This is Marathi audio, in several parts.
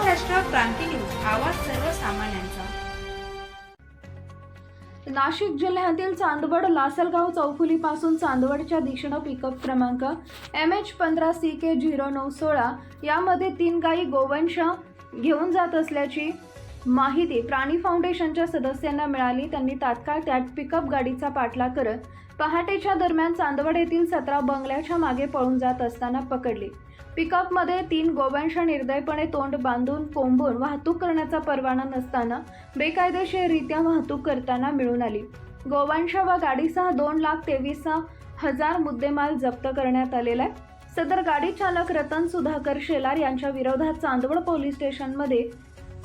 क्रांती न्यूज आवाज सर्वसामान्यांचा. नाशिक जिल्ह्यातील चांदवड लासलगाव चौफुलीपासून चांदवडच्या दिशेनं पिकअप क्रमांक एम एच पंधरा सी के झिरो नऊ सोळा यामध्ये तीन गायी गोवंश घेऊन जात असल्याची माहिती प्राणी फाउंडेशनच्या सदस्यांना मिळाली. त्यांनी तात्काळ त्यात पिकअप गाडीचा पाठला करत पहाटेच्या दरम्यान चांदवड येथील सतरा बंगल्याच्या मागे पळून जात असताना पकडली. पिकअपमध्ये तीन गोवंश निर्दयपणे तोंड बांधून कोंबून वाहतूक करण्याचा परवाना नसताना बेकायदेशीररित्या वाहतूक करताना मिळून आली. गोवंश व गाडीसह दोन लाख तेवीस हजार मुद्देमाल जप्त करण्यात आलेला आहे. सदर गाडी चालक रतन सुधाकर शेलार यांच्या विरोधात चांदवड पोलीस स्टेशनमध्ये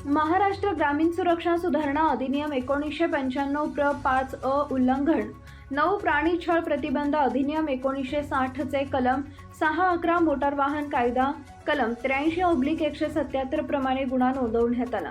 महाराष्ट्र ग्रामीण सुरक्षा सुधारणा अधिनियम एकोणीसशे पंच्याण्णव प्र पाच अ उल्लंघन नऊ प्राणी छळ प्रतिबंध अधिनियम एकोणीसशे साठचे कलम सहा अकरा मोटार वाहन कायदा कलम त्र्याऐंशी ओब्लिक एकशे सत्याहत्तर प्रमाणे गुन्हा नोंदवण्यात आला.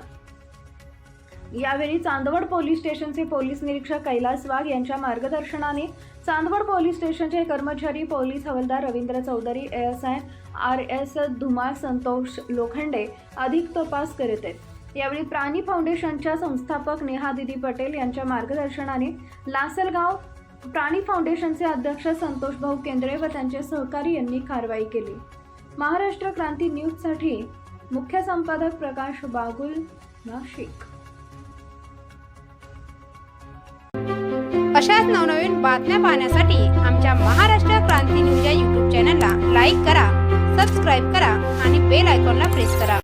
यावेळी चांदवड पोलीस स्टेशनचे पोलीस निरीक्षक कैलास वाघ यांच्या मार्गदर्शनाने चांदवड पोलीस स्टेशनचे कर्मचारी पोलीस हवालदार Ravindra Chaudhari S I R S Dhumal Santosh Lokhande अधिक तपास करीत आहेत. यावेळी प्राणी फाउंडेशनच्या संस्थापक नेहा दिदी पटेल यांच्या मार्गदर्शनाने लासलगाव प्राणी फाउंडेशनचे अध्यक्ष संतोष भाऊ केंद्रे व त्यांचे सहकारी यांनी कारवाई केली. महाराष्ट्र क्रांती न्यूजसाठी मुख्य संपादक प्रकाश बागुल नाशिक. अशाच नवनवीन बातम्या पाहण्यासाठी आमच्या महाराष्ट्र क्रांती न्यूज या यूट्यूब चॅनलला लाईक करा सबस्क्राईब करा आणि बेल आयकॉनला प्रेस करा.